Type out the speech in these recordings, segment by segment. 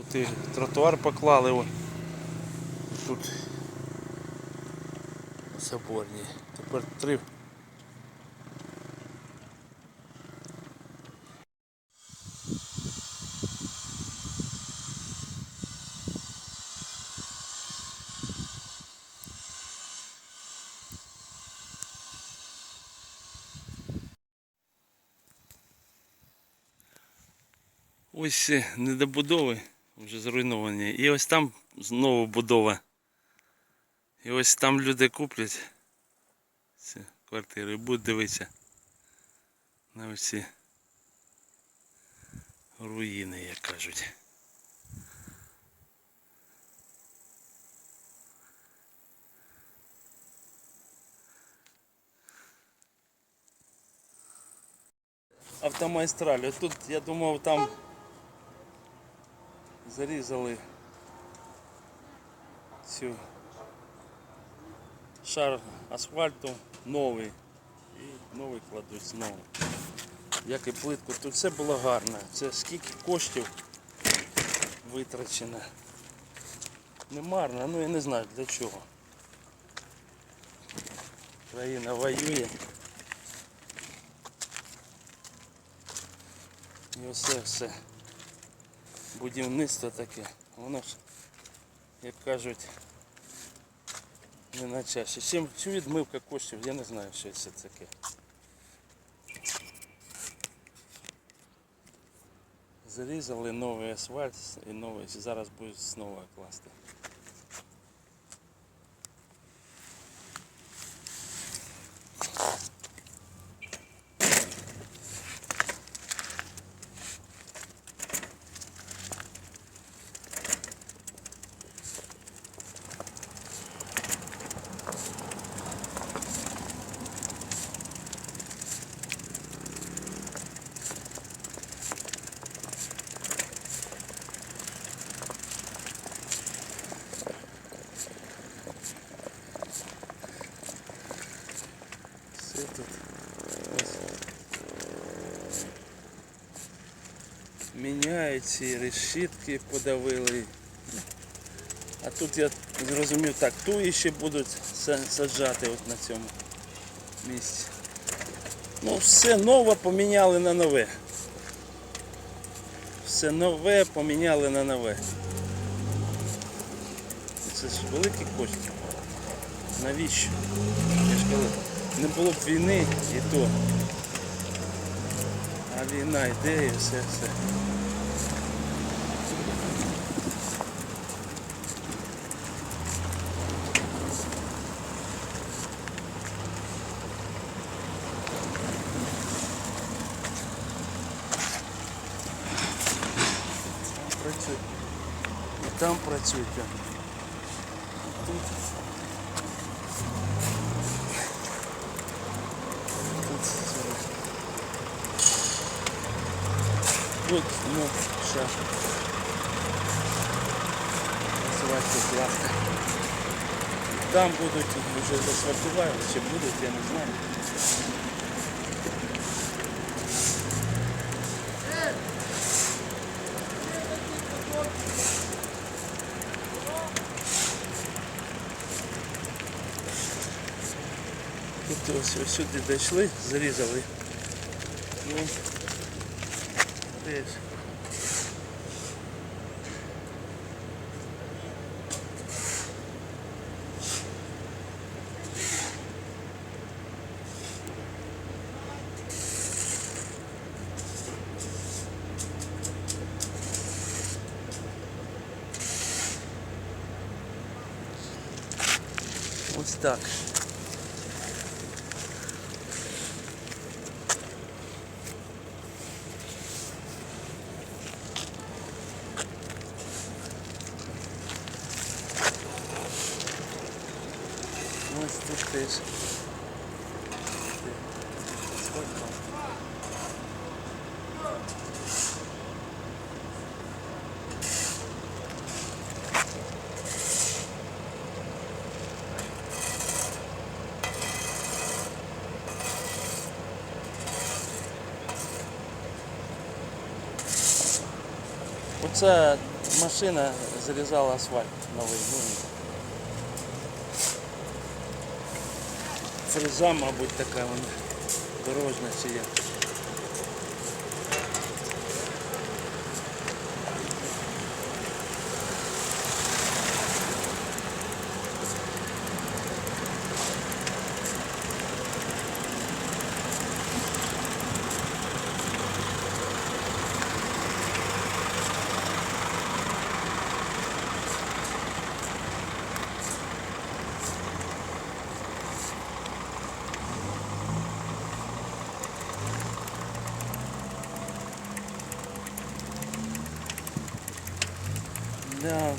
Тут і тротуар поклали. О. Тут соборні. Тепер три. Ось е, недобудови вже зруйновані. І ось там знову будова. І ось там люди куплять ці квартири і будуть дивитися на оці руїни, як кажуть. Автомайстраль. Тут я думав там зарізали цю шар асфальту новий і новий кладуть знову. Як і плитку. Тут все було гарно. Це скільки коштів витрачено. Не марно, ну я не знаю для чого. Країна воює. І оце все. Будівництво таке. Воно ж, як кажуть, не на часі. Чим, чи відмивка коштів, я не знаю, що це таке. Зарізали новий асфальт і новий. Зараз будуть знову класти. Все тут. Міняють ці решітки, подавили. А тут я зрозумів так, туї ще будуть са- саджати от на цьому місці. Ну все нове поміняли на нове. Все нове поміняли на нове. Це ж великі кошти. Навіщо? Я ж кажу, не було б війни і то. А війна йде і все все. Там працюють. І там працюють. а. І Тут. Тут зараз. Тут, ну, ще. Називається класка. Там будуть вже засвартували, чи будуть, я не знаю. Тут ось, ось сюди дійшли, зарізали. Ну, десь. Ось так. Теж. Сколько? Оце машина зарізала асфальт новий. Ну, фреза, мабуть, така вона дорожня чи. Да.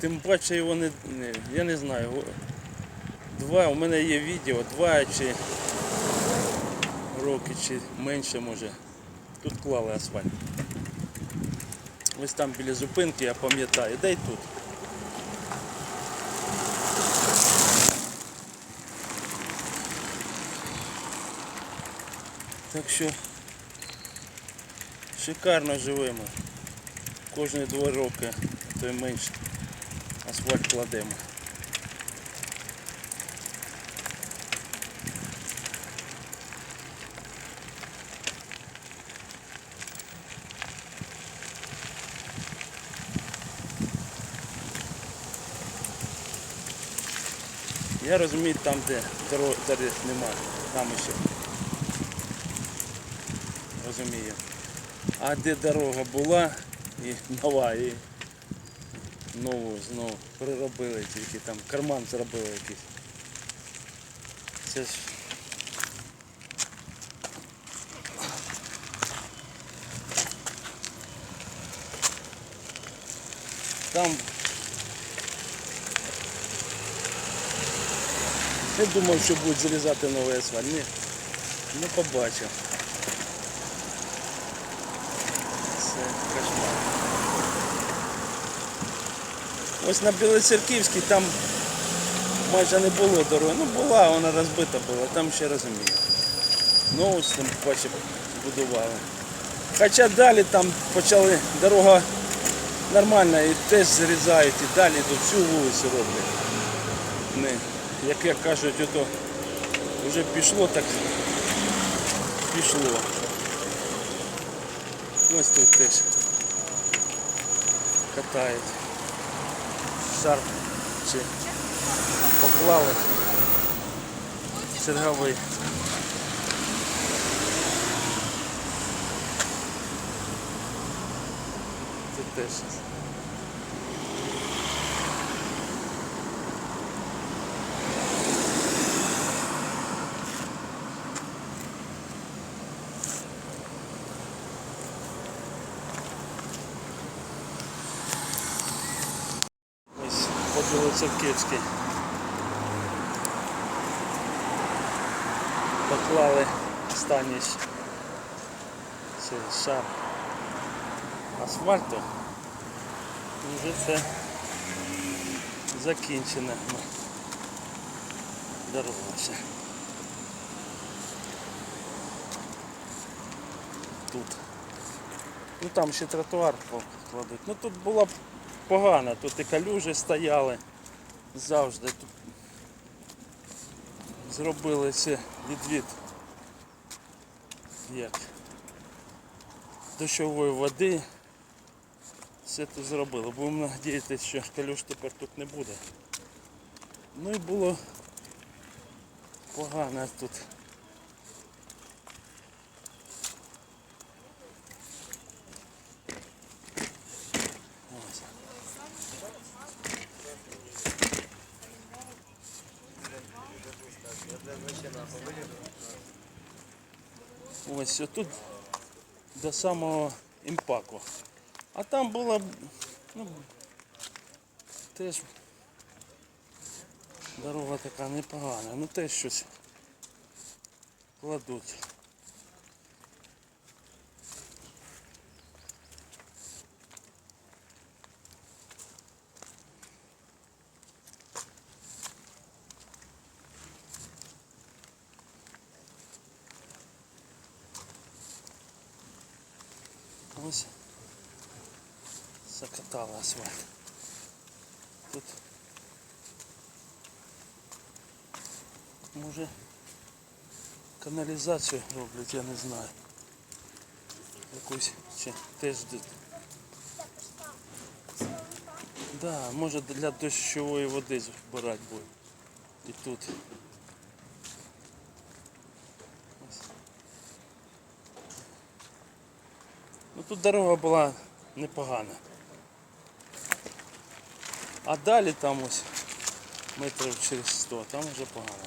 Тим паче його не, не- я не знаю. Два, у мене є відео, два чи роки, чи менше може. Тут клали асфальт. Ось там біля зупинки, я пам'ятаю, де й тут. Так що шикарно живемо. Кожні два роки, то й менше. Асфальт кладемо. Я розумію там, де дороги немає, там ще. Розумію. А де дорога була і нова, і нову знову приробили тільки там карман зробили якийсь. Це ж там Я думав, що будуть залізати новий асфальт. Ні, не побачив. Це кошмар. Ось на Білоцерківській там майже не було дороги. Ну була, вона розбита була, там ще розумію. Ну ось там бачив, будували. Хоча далі там почали дорога нормальна і теж зрізають і далі до всю вулицю роблять. Не, як, як кажуть, ото вже пішло, так пішло. Ось тут теж катають. Шар чи поклали. Черговий. Тут теж. По Поклали останній шар асфальту. І вже це закінчена ну, дорога. Тут. Ну там ще тротуар покладуть. Ну тут було б погано, тут і калюжі стояли завжди. Тут зробили це відвід як дощової води. Все тут зробили. Будемо надіятися, що калюж тепер тут не буде. Ну і було погано тут. Ось. Ось отут до самого імпаку. А там була ну, теж дорога така непогана. Ну теж щось кладуть. Ось закатали асфальт. Тут може каналізацію роблять, я не знаю. Якусь чи теж д- Да, може для дощової води збирати буде. І тут. Ось. Ну тут дорога була непогана. А далі там ось метрів через 100, там вже погано.